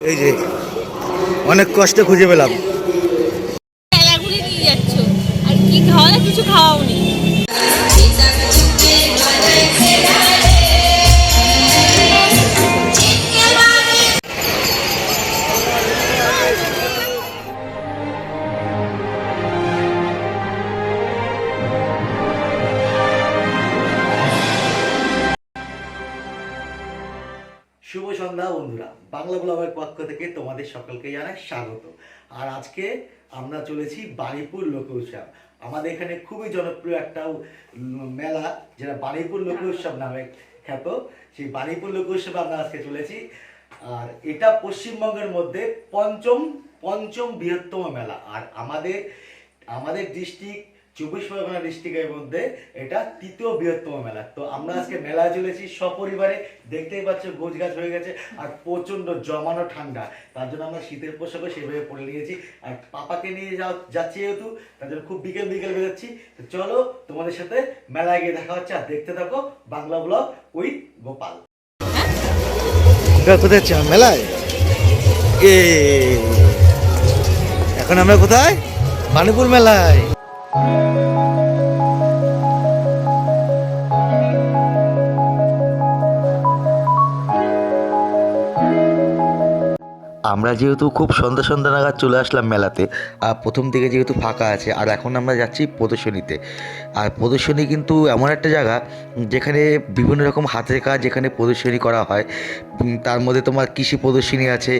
এই যে অনেক কষ্টে খুঁজে পেলাম। স্বাগত। আর আজকে আমরা চলেছি বাণীপুর লোক উৎসব আমাদের এখানে খুবই জনপ্রিয় একটা মেলা, যেটা বাণীপুর লোক উৎসব নামে খ্যাত। সেই বাণীপুর লোক উৎসবে আমরা আজকে চলেছি। আর এটা পশ্চিমবঙ্গের মধ্যে পঞ্চম পঞ্চম বৃহত্তম মেলা। আর আমাদের আমাদের ডিস্ট্রিক্ট চব্বিশ পরগনা ডিস্ট্রিক্টের মধ্যে এটা তৃতীয় বৃহত্তম মেলা। তো আমরা আজকে মেলায় চলেছি সপরিবারে, দেখতেই পাচ্ছ গোছ গাছ হয়ে গেছে আর প্রচণ্ড জমানো ঠান্ডা। তার জন্য আমরা শীতের পোশাকও সেভাবে পরে নিয়েছি। আর পাপাকে নিয়ে যাও, যাচ্ছি যেহেতু, তার জন্য খুব বিকেল বিকেল বেরোচ্ছি। তো চলো তোমাদের সাথে মেলায় গিয়ে দেখা হচ্ছে আর দেখতে থাকো বাংলা ব্লগ উইথ গোপাল। কোথায় মেলায়? এ, এখন আমরা কোথায়? বাণীপুর মেলায়। আমরা যেহেতু খুব সন্ধ্যা সন্ধ্যা নাগাদ চলে আসলাম মেলাতে, আর প্রথম দিকে যেহেতু ফাঁকা আছে, আর এখন আমরা যাচ্ছি প্রদর্শনীতে। আর প্রদর্শনী কিন্তু এমন একটা জায়গা যেখানে বিভিন্ন রকম হাতের কাজ যেখানে প্রদর্শনী করা হয়। তার মধ্যে তোমার কৃষি প্রদর্শনী আছে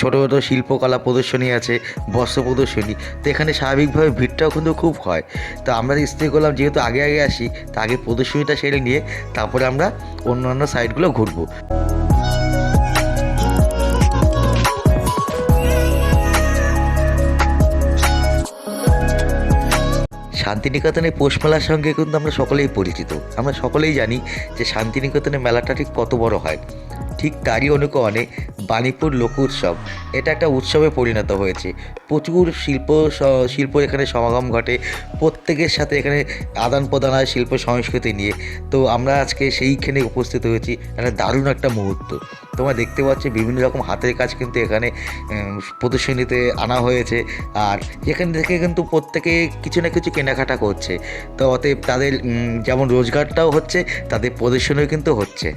ছোটো ছোটো শিল্পকলা প্রদর্শনী আছে, বস্ত্র প্রদর্শনী। তো এখানে স্বাভাবিকভাবে ভিড়টাও কিন্তু খুব হয়। তো আমরা স্থির করলাম, যেহেতু আগে আগে আসি, তা আগে প্রদর্শনীটা সেরে নিয়ে তারপরে আমরা অন্যান্য সাইডগুলো ঘুরবো। শান্তিনিকেতনের পৌষ মেলার সঙ্গে কিন্তু আমরা সকলেই পরিচিত। আমরা সকলেই জানি যে শান্তিনিকেতনের মেলাটা ঠিক কত বড় হয়। ঠিক তারই অনুকরণে বাণীপুর লোক উৎসব এটা একটা উৎসবে পরিণত হয়েছে। প্রচুর শিল্প শিল্প এখানে সমাগম ঘটে। প্রত্যেকের সাথে এখানে আদান প্রদান হয় শিল্প সংস্কৃতি নিয়ে। তো আমরা আজকে সেইখানে উপস্থিত হয়েছি। একটা দারুণ একটা মুহূর্ত। তোমরা দেখতে পাচ্ছ বিভিন্ন রকম হাতের কাজ কিন্তু এখানে প্রদর্শনীতে আনা হয়েছে। আর এখান থেকে কিন্তু প্রত্যেকে কিছু না কিছু কেনাকাটা করছে। তো অতএব তাদের যেমন রোজগারটাও হচ্ছে, তাদের প্রদর্শনীও কিন্তু হচ্ছে।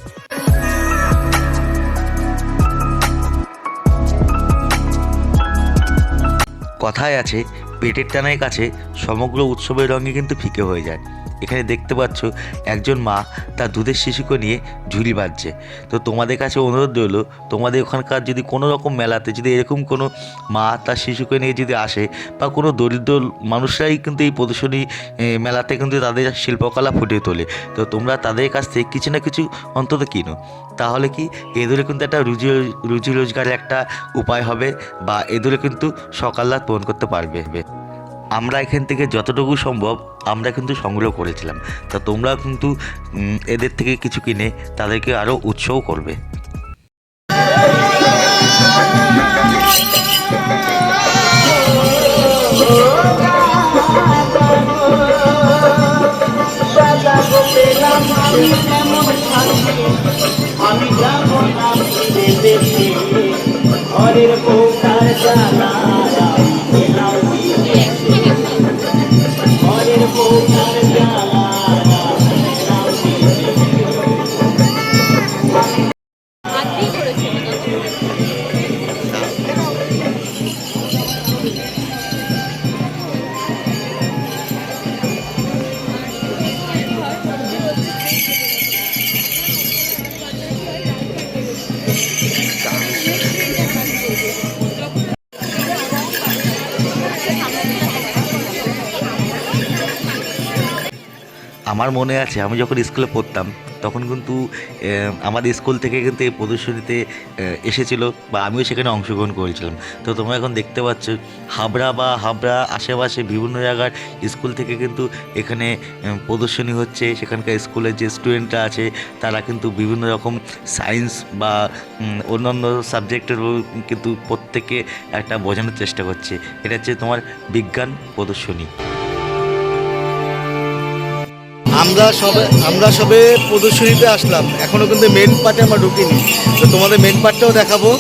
কথায় আছে পেটের টানায় কাছে সমগ্র উৎসবের রঙে কিন্তু ফিকে হয়ে যায়। এখানে দেখতে পাচ্ছ একজন মা তার দুধের শিশুকে নিয়ে ঝুলি বাঁধছে। তো তোমাদের কাছে অনুরোধ রইল, তোমাদের ওখানকার যদি কোনো রকম মেলাতে যদি এরকম কোনো মা তার শিশুকে নিয়ে যদি আসে বা কোনো দরিদ্র মানুষরাই কিন্তু এই প্রদর্শনী মেলাতে কিন্তু তাদের শিল্পকলা ফুটিয়ে তোলে। তো তোমরা তাদের কাছ থেকে কিছু না কিছু অন্তত কিনো। তাহলে কি এদের কিন্তু একটা রুজি রুজি রোজগারের একটা উপায় হবে বা এদের কিন্তু সকাল রাত পূরণ করতে পারবে। আমরা এখান থেকে যতটুকু সম্ভব আমরা কিন্তু সংগ্রহ করেছিলাম। তা তোমরা কিন্তু এদের থেকে কিছু কিনে তাদেরকে আরও উৎসাহ করবে। আমি যাব না ঘরের বউটার জ্বালা। মনে আছে, আমি যখন স্কুলে পড়তাম, তখন কিন্তু আমাদের স্কুল থেকে কিন্তু এই প্রদর্শনীতে এসেছিল বা আমিও সেখানে অংশগ্রহণ করেছিলাম। তো তোমরা এখন দেখতে পাচ্ছ, হাবড়া বা হাবড়া আশেপাশে বিভিন্ন জায়গার স্কুল থেকে কিন্তু এখানে প্রদর্শনী হচ্ছে। সেখানকার স্কুলের যে স্টুডেন্টরা আছে, তারা কিন্তু বিভিন্ন রকম সায়েন্স বা অন্যান্য সাবজেক্টের কিন্তু প্রত্যেকে একটা বোঝানোর চেষ্টা করছে। এটা হচ্ছে তোমার বিজ্ঞান প্রদর্শনী। আমরা সবে আমরা সবে প্রদর্শনীতে আসলাম। এখনও কিন্তু মেন পার্টে আমরা ঢুকিনি। তো তোমাদের মেন পার্টটাও দেখাবো।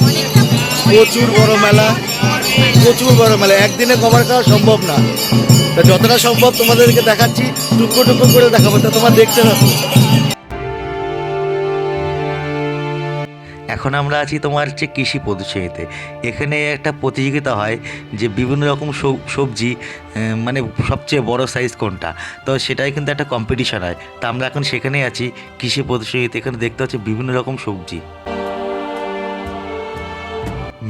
প্রচুর বড় মেলা। প্রচুর বড় মেলা। একদিনে কভার করা সম্ভব না। তা যতটা সম্ভব তোমাদেরকে দেখাচ্ছি। টুকরো টুকরো করে দেখাবো। তা তোমার দেখতে থাকো। এখন আমরা আছি তোমার হচ্ছে কৃষি প্রদর্শনীতে এখানে একটা প্রতিযোগিতা হয় যে বিভিন্ন রকম সবজি মানে সবচেয়ে বড় সাইজ কোনটা? তো সেটাই কিন্তু একটা কম্পিটিশন হয়। তা আমরা এখন সেখানেই আছি কৃষি প্রদর্শনীতে এখানে দেখতে হচ্ছে বিভিন্ন রকম সবজি।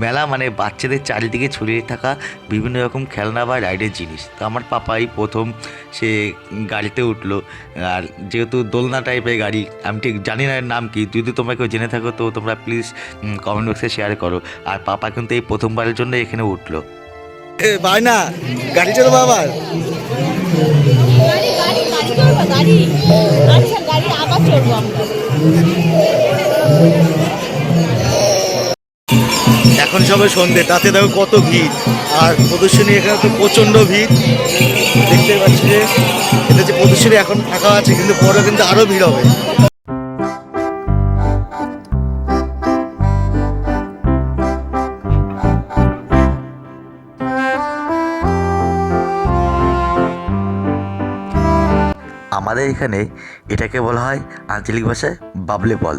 মেলা মানে বাচ্চাদের চারিদিকে ছড়িয়ে থাকা বিভিন্ন রকম খেলনা বা রাইডের জিনিস। তো আমার পাপাই প্রথম সে গাড়িতে উঠল। আর যেহেতু দোলনা টাইপের গাড়ি আমি ঠিক জানি না এর নাম কি যদি তোমরা কেউ জেনে থাকো তো তোমরা প্লিজ কমেন্ট বক্সে শেয়ার করো। আর পাপা কিন্তু এই প্রথমবারের জন্য এখানে উঠল। ভাই না গাড়ি চলবো আবার গাড়ি গাড়ি গাড়ি চড়বো গাড়ি গাড়ি আবার চড়বো আমরা। এখন সবে সন্ধে, তাতে দেখো কত ভিড়। আর প্রদর্শনী এখানে তো প্রচণ্ড ভিড়। দেখতে পাচ্ছি যে, এটা যে প্রদর্শনী এখন ফাঁকা আছে, কিন্তু পরে কিন্তু আরও ভিড় হবে। আমাদের এখানে এটাকে বলা হয় আঞ্চলিক ভাষায় বাবলে বল।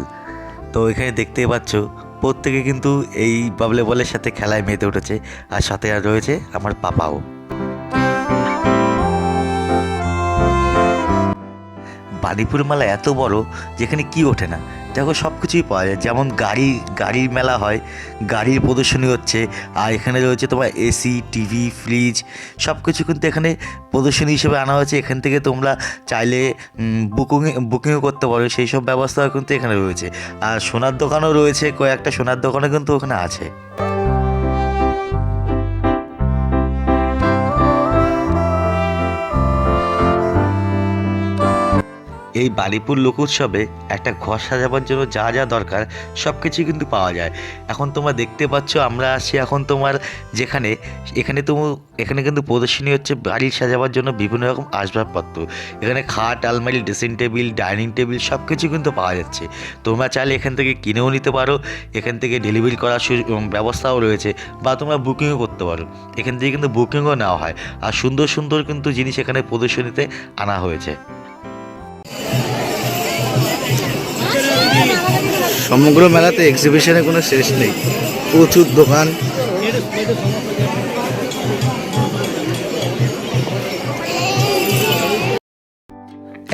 তো এখানে দেখতেই পাচ্ছ প্রত্যেকে কিন্তু এই বাবলে বলের সাথে খেলায় মেতে উঠেছে। আর সাথে আর রয়েছে আমার পাপাও। বাণীপুর মেলা এত বড় যেখানে কি ওঠে না। দেখো সব কিছুই পাওয়া যায়। যেমন গাড়ি গাড়ির মেলা হয়, গাড়ির প্রদর্শনী হচ্ছে, আর এখানে রয়েছে তোমার এসি টিভি ফ্রিজ সব কিছু কিন্তু এখানে প্রদর্শনী হিসেবে আনা হয়েছে। এখান থেকে তোমরা চাইলে বুকিং বুকিংও করতে পারো। সেই সব ব্যবস্থাও কিন্তু এখানে রয়েছে। আর সোনার দোকানও রয়েছে, কয়েকটা সোনার দোকানও কিন্তু ওখানে আছে। এই বালিপুর লোক উৎসবে একটা ঘর সাজাবার জন্য যা যা দরকার সব কিছুই কিন্তু পাওয়া যায়। এখন তোমরা দেখতে পাচ্ছ, আমরা আসি এখন তোমার যেখানে, এখানে তো, এখানে কিন্তু প্রদর্শনী হচ্ছে বাড়ি সাজাবার জন্য বিভিন্ন রকম আসবাবপত্র। এখানে খাট, আলমারি ড্রেসিং টেবিল ডাইনিং টেবিল সব কিছু কিন্তু পাওয়া যাচ্ছে। তোমরা চাইলে এখান থেকে কিনেও নিতে পারো, এখান থেকে ডেলিভারি করার ব্যবস্থাও রয়েছে, বা তোমরা বুকিংও করতে পারো। এখান থেকে কিন্তু বুকিংও নেওয়া হয়। আর সুন্দর সুন্দর কিন্তু জিনিস এখানে প্রদর্শনীতে আনা হয়েছে। সমগ্র মেলাতে এক্সিবিশনের কোনো শেষ নেই। প্রচুর দোকান।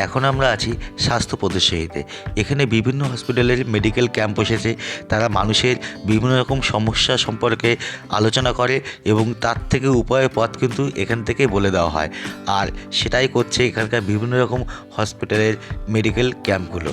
এখন আমরা আছি স্বাস্থ্য প্রদর্শনীতে এখানে বিভিন্ন হসপিটালের মেডিকেল ক্যাম্প বসেছে তারা মানুষের বিভিন্ন রকম সমস্যা সম্পর্কে আলোচনা করে এবং তার থেকে উপায় পথ কিন্তু এখান থেকে বলে দেওয়া হয়। আর সেটাই করছে এখানকার বিভিন্ন রকম হসপিটালের মেডিকেল ক্যাম্পগুলো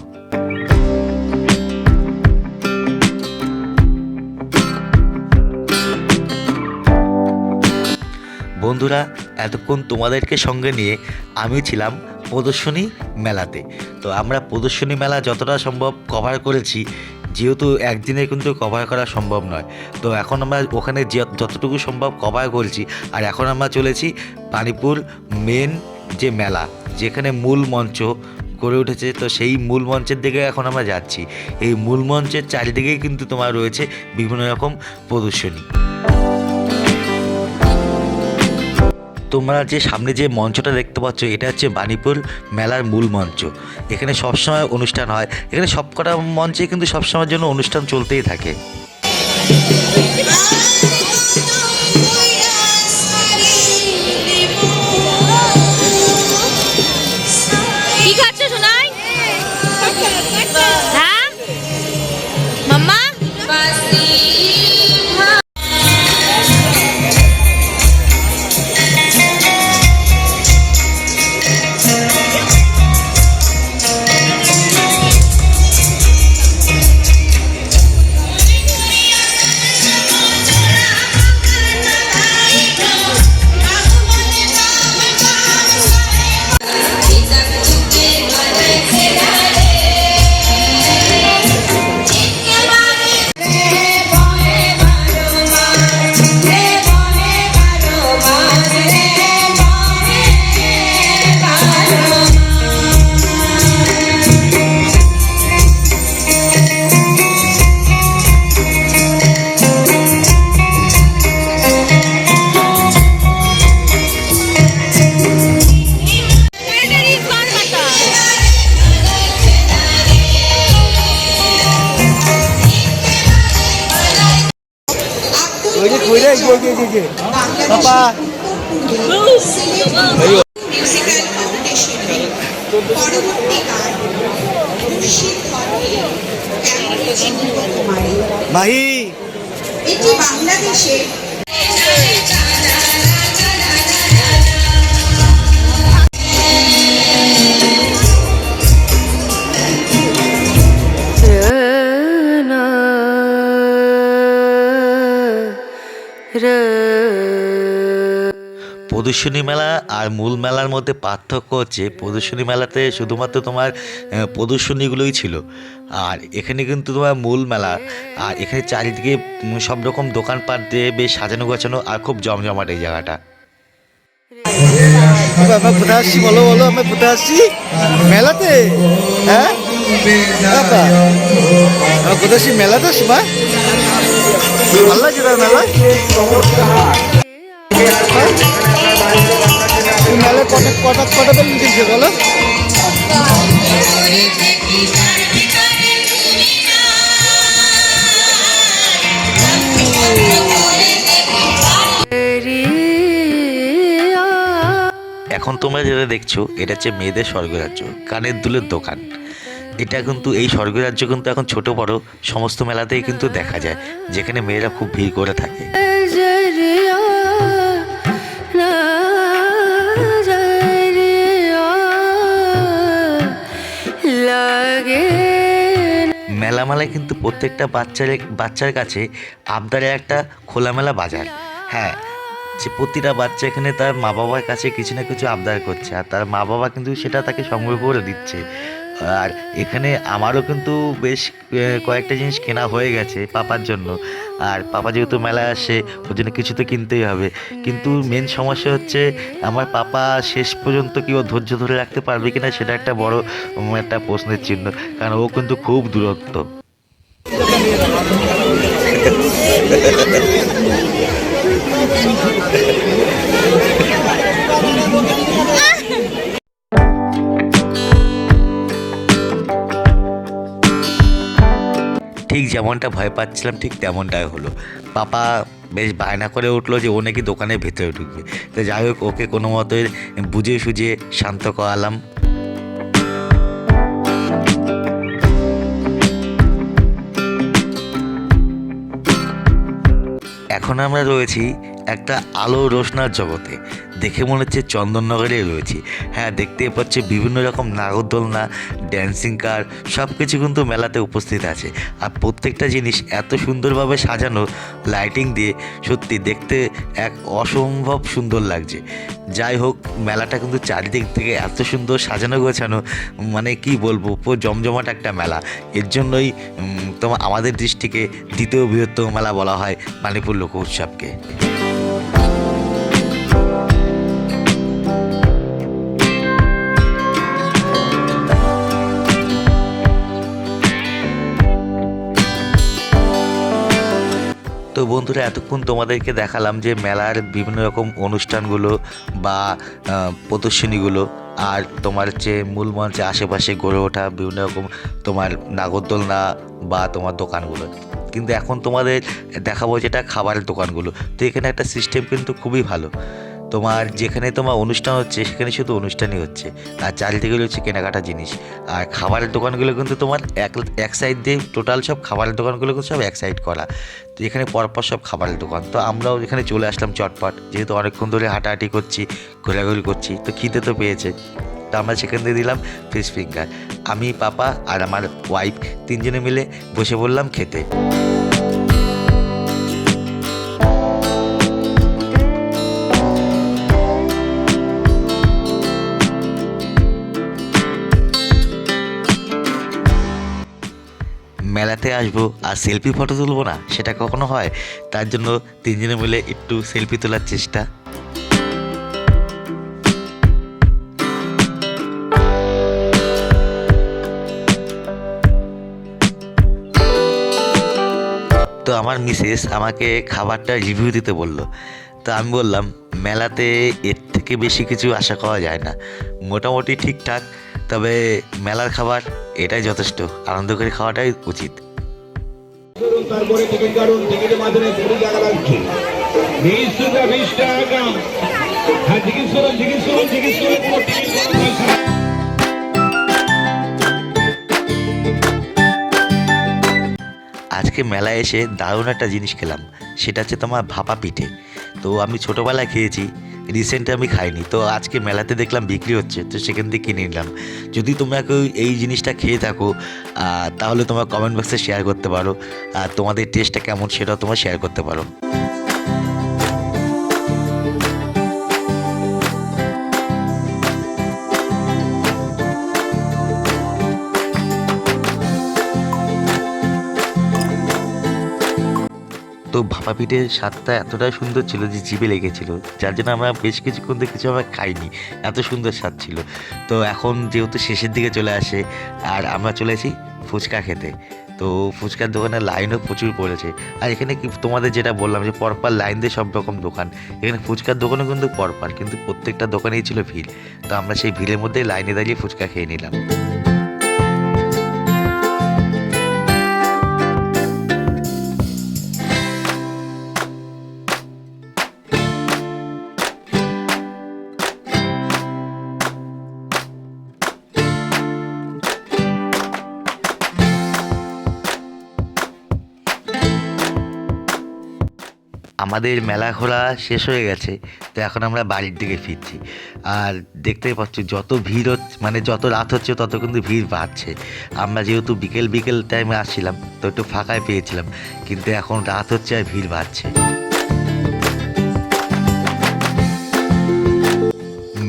বন্ধুরা, এতক্ষণ তোমাদেরকে সঙ্গে নিয়ে আমি ছিলাম প্রদর্শনী মেলাতে। তো আমরা প্রদর্শনী মেলা যতটা সম্ভব কভার করেছি, যেহেতু একদিনে কিন্তু কভার করা সম্ভব নয়। তো এখন আমরা ওখানে যতটুকু সম্ভব কভার করছি, আর এখন আমরা চলেছি পানিপুর মেন যে মেলা, যেখানে মূল মঞ্চ করে উঠেছে। তো সেই মূল মঞ্চের দিকে এখন আমরা যাচ্ছি। এই মূল মঞ্চের চারিদিকেই কিন্তু তোমার রয়েছে বিভিন্ন রকম প্রদর্শনী। তোমরা যে সামনে যে মঞ্চটা দেখতে পাচ্ছ, এটা হচ্ছে বানিপুর মেলার মূল মঞ্চ। এখানে সবসময় অনুষ্ঠান হয়। এখানে সবকটা মঞ্চে কিন্তু সবসময়ের জন্য অনুষ্ঠান চলতেই থাকে। হলে ক্যাম্পাসে কুমারী মাহি। এটি বাংলাদেশের প্রদর্শনী মেলা আর মূল মেলার মধ্যে পার্থক্য হচ্ছে, প্রদর্শনী মেলাতে শুধুমাত্র তোমার প্রদর্শনীগুলোই ছিল। আর এখানে কিন্তু তোমার মূল মেলা, আর এখানে চারিদিকে সব রকম দোকানপাট দিয়ে বেশ সাজানো গোছানো আর খুব জমজমাট এই জায়গাটা। আসছি, বলো বলো, আমরা কোথায় আসছি। মেলাতে? হ্যাঁ? আমরা কোথায় আসছি মেলাতে আসছি ভালো লাগছে তার মেলা? কটা কটা বেলুন কিনছে বলো? এখন তোমরা যেটা দেখছ, এটা হচ্ছে মেয়েদের স্বর্গরাজ্য, কানের দুলের দোকান। এটা কিন্তু, এই স্বর্গরাজ্য কিন্তু এখন ছোট বড়, সমস্ত মেলাতেই কিন্তু দেখা যায়, যেখানে মেয়েরা খুব ভিড় করে থাকে। মেলামেলায় কিন্তু প্রত্যেকটা বাচ্চার বাচ্চার কাছে আবদারে একটা খোলামেলা বাজার। হ্যাঁ যে প্রতিটা বাচ্চা এখানে তার মা বাবার কাছে কিছু না কিছু আবদার করছে। আর তার মা বাবা কিন্তু সেটা তাকে সংগ্রহ করে দিচ্ছে। আর এখানে আমারও কিন্তু বেশ কয়েকটা জিনিস কেনা হয়ে গেছে পাপার জন্য। আর পাপা যেহেতু মেলায় আসে, ওর জন্য কিছু তো কিনতেই হবে। কিন্তু মেন সমস্যা হচ্ছে, আমার পাপা শেষ পর্যন্ত কি ও ধৈর্য ধরে রাখতে পারবে কিনা সেটা একটা বড় একটা প্রশ্নের চিহ্ন। কারণ ও কিন্তু খুব দূরত্ব। যেমনটা ভয় পাচ্ছিলাম, ঠিক তেমনটাই হলো। পাপা বেশ বায়না করে উঠল যে ও নাকি দোকানের ভেতরে ঢুকবে। তো যাই হোক, ওকে কোনো মতে বুঝিয়ে সুঝিয়ে শান্ত করালাম। এখন আমরা রয়েছি একটা আলো রোশনার জগতে। দেখে মনে হচ্ছে চন্দননগরে রয়েছি। হ্যাঁ দেখতে পাচ্ছি বিভিন্ন রকম নাগরদোলনা ড্যান্সিং কার সব কিছু কিন্তু মেলাতে উপস্থিত আছে। আর প্রত্যেকটা জিনিস এত সুন্দরভাবে সাজানো লাইটিং দিয়ে সত্যি দেখতে এক অসম্ভব সুন্দর লাগছে। যাই হোক, মেলাটা কিন্তু চারিদিক থেকে এত সুন্দর সাজানো গোছানো মানে কি বলব, পুরো জমজমাট একটা মেলা। এর জন্যই তোমার আমাদের দৃষ্টিকে দ্বিতীয় বৃহত্তম মেলা বলা হয় মানিপুর লোক উৎসবকে তো বন্ধুরা, এতক্ষণ তোমাদেরকে দেখালাম যে মেলার বিভিন্ন রকম অনুষ্ঠানগুলো বা প্রদর্শনীগুলো আর তোমার যে মূল মঞ্চে আশেপাশে গড়ে ওঠা বিভিন্ন রকম তোমার নাগরদোলনা বা তোমার দোকানগুলো। কিন্তু এখন তোমাদের দেখাবো যেটা খাবারের দোকানগুলো। তো এখানে একটা সিস্টেম কিন্তু খুবই ভালো। তোমার যেখানে তোমার অনুষ্ঠান হচ্ছে, সেখানে শুধু অনুষ্ঠানই হচ্ছে। আর চারিদিকে রয়েছে কেনাকাটা জিনিস। আর খাবারের দোকানগুলো কিন্তু তোমার এক এক সাইড দিয়ে টোটাল সব খাবারের দোকানগুলো কিন্তু সব এক সাইড করা। তো এখানে পরপর সব খাবারের দোকান। তো আমরাও এখানে চলে আসলাম চটপট। যেহেতু অনেকক্ষণ ধরে হাঁটাহাঁটি করছি, ঘোরাঘুরি করছি, তো খিদে তো পেয়েছে। তো আমরা সেখান দিয়ে দিলাম ফিশ ফিঙ্গার আমি, পাপা আর আমার ওয়াইফ তিনজনে মিলে বসে পড়লাম খেতে। মেলাতে আসব আর সেলফি ফটো তুলবো না, সেটা কখনো হয়? তার জন্য তিনজনে মিলে একটু সেলফি তোলার চেষ্টা। তো আমার মিসেস আমাকে খাবারটা রিভিউ দিতে বলল। তো আমি বললাম, মেলাতে এর থেকে বেশি কিছু আশা করা যায় না। মোটামুটি ঠিকঠাক তবে মেলার খাবার এটাই যথেষ্ট। আনন্দ করে খাওয়াটাই উচিত। তারপরে টিকিট কাটুন টিকিটের মাধ্যমে কুড়ি টাকা লাগছে বিশ টাকা বিশ টাকা। হ্যাঁ টিকিট করুন টিকিট করুন টিকিট করুন। কোনো টিকিট আজকে মেলায় এসে দারুণ একটা জিনিস খেলাম। সেটা হচ্ছে তোমার ভাপা পিঠে। তো আমি ছোটোবেলায় খেয়েছি। রিসেন্টলি আমি খাইনি। তো আজকে মেলাতে দেখলাম বিক্রি হচ্ছে, তো সেখান থেকে কিনে নিলাম। যদি তোমরা কেউ এই জিনিসটা খেয়ে থাকো তাহলে তোমার কমেন্ট বক্সে শেয়ার করতে পারো। আর তোমাদের টেস্টটা কেমন সেটাও তোমরা শেয়ার করতে পারো। তো ভাপা পিঠের স্বাদটা এতটাই সুন্দর ছিল যে জিভে লেগেছিল, যার জন্য আমরা বেশ কিছুক্ষণ ধরে কিছু আমরা খাইনি। এত সুন্দর স্বাদ ছিল। তো এখন যেহেতু শেষের দিকে চলে আসে, আর আমরা চলে আসি ফুচকা খেতে। তো ফুচকার দোকানে লাইনও প্রচুর পড়েছে। আর এখানে কি তোমাদের যেটা বললাম যে পরপর লাইন দিয়ে সব রকম দোকান। এখানে ফুচকার দোকানও কিন্তু পরপর, কিন্তু প্রত্যেকটা দোকানেই ছিল ভিড়। তো আমরা সেই ভিড়ের মধ্যেই লাইনে দাঁড়িয়ে ফুচকা খেয়ে নিলাম। আমাদের মেলা ঘোরা শেষ হয়ে গেছে, তো এখন আমরা বাড়ির দিকে ফিরছি। আর দেখতেই পাচ্ছ, যত ভিড় হচ্ছে মানে যত রাত হচ্ছে, তত কিন্তু ভিড় বাড়ছে। আমরা যেহেতু বিকেল বিকেল টাইমে আসছিলাম, তো একটু ফাঁকায় পেয়েছিলাম, কিন্তু এখন রাত হচ্ছে আর ভিড় বাড়ছে।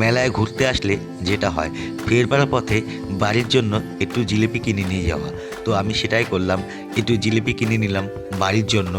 মেলায় ঘুরতে আসলে যেটা হয়, ফেরবার পথে বাড়ির জন্য একটু জিলিপি কিনে নিয়ে যাওয়া। তো আমি সেটাই করলাম, একটু জিলিপি কিনে নিলাম বাড়ির জন্য।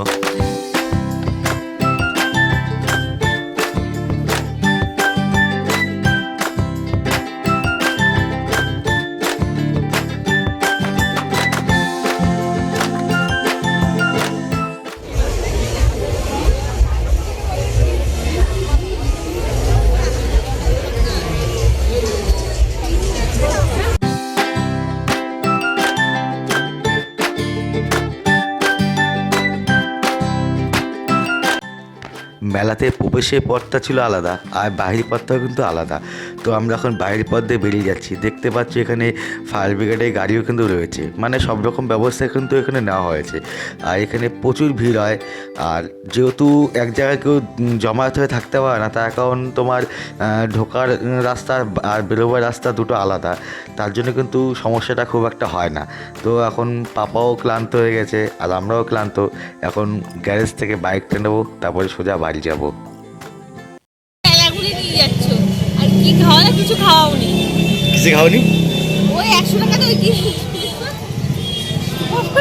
মেলাতে প্রবেশের পথটা ছিল আলাদা আর বাহির পথটাও কিন্তু আলাদা। তো আমরা এখন বাইরের পথ দিয়ে বেরিয়ে যাচ্ছি। দেখতে পাচ্ছি এখানে ফায়ার ব্রিগেডের গাড়িও কিন্তু রয়েছে। মানে সব রকম ব্যবস্থা কিন্তু এখানে নেওয়া হয়েছে। আর এখানে প্রচুর ভিড় হয়। আর যেহেতু এক জায়গায় কেউ জমায়েত হয়ে থাকতে পারে না, তার কারণ তোমার ঢোকার রাস্তা আর বেরোবার রাস্তা দুটো আলাদা। তার জন্য কিন্তু সমস্যাটা খুব একটা হয় না। তো এখন পাপাও ক্লান্ত হয়ে গেছে আর আমরাও ক্লান্ত। এখন গ্যারেজ থেকে বাইকটা নেব, তারপরে সোজা বাড়ি যাব। যাচ্ছ। খাওয়া না কিছু খাওনি ওই একশো টাকা তো ওই কি?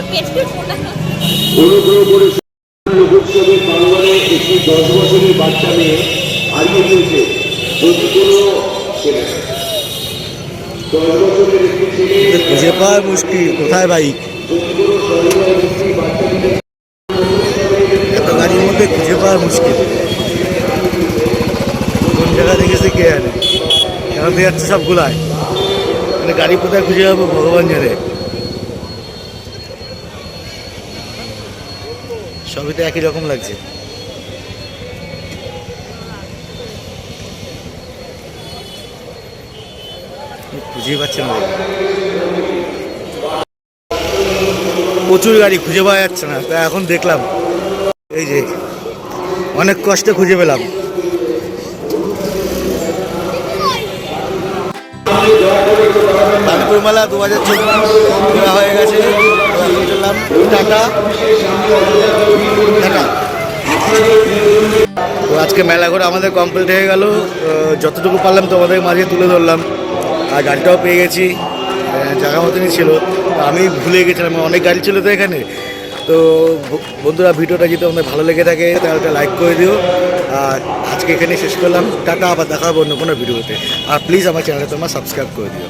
পেটের ফোটা অনুগ্রহ করে লোকোৎসবের প্রাঙ্গণে একটি দশ বছরের বাচ্চা মেয়ে হারিয়ে ফেলছে যদি কোনো ছেলে দশ বছরের একটি ছেলে খুঁজে পাওয়া মুশকিল কোথায় বাইক এত গাড়ির মধ্যে খুঁজে পাওয়া মুশকিল। কোন জায়গা দেখেছে কে জানে এখান যাচ্ছে সবগুলায় মানে গাড়ি কোথায় খুঁজে যাব ভগবান জানে। সবই তো একই রকম লাগছে। খুঁজেই পাচ্ছে না। প্রচুর গাড়ি খুঁজে পাওয়া যাচ্ছে না। তা এখন দেখলাম। এই যে, অনেক কষ্টে খুঁজে পেলাম। মেলা দু হাজার ঘোরা হয়ে গেছে। আজকে মেলা ঘোরা আমাদের কমপ্লিট হয়ে গেল। যতটুকু পারলাম তোমাদের মাঝে তুলে ধরলাম। আর গাড়িটাও পেয়ে গেছি। আহ, জায়গা মতনই ছিল। আমি ভুলে গেছিলাম অনেক গাড়ি ছিল তো এখানে। তো বন্ধুরা ভিডিওটা যদি তোমাদের ভালো লেগে থাকে তাহলে লাইক করে দিও। আর আজকে এখানে শেষ করলাম। টাটা আবার দেখা হবে অন্য কোনো ভিডিওতে। আর প্লিজ আমার চ্যানেলটা তোমার সাবস্ক্রাইব করে দিও।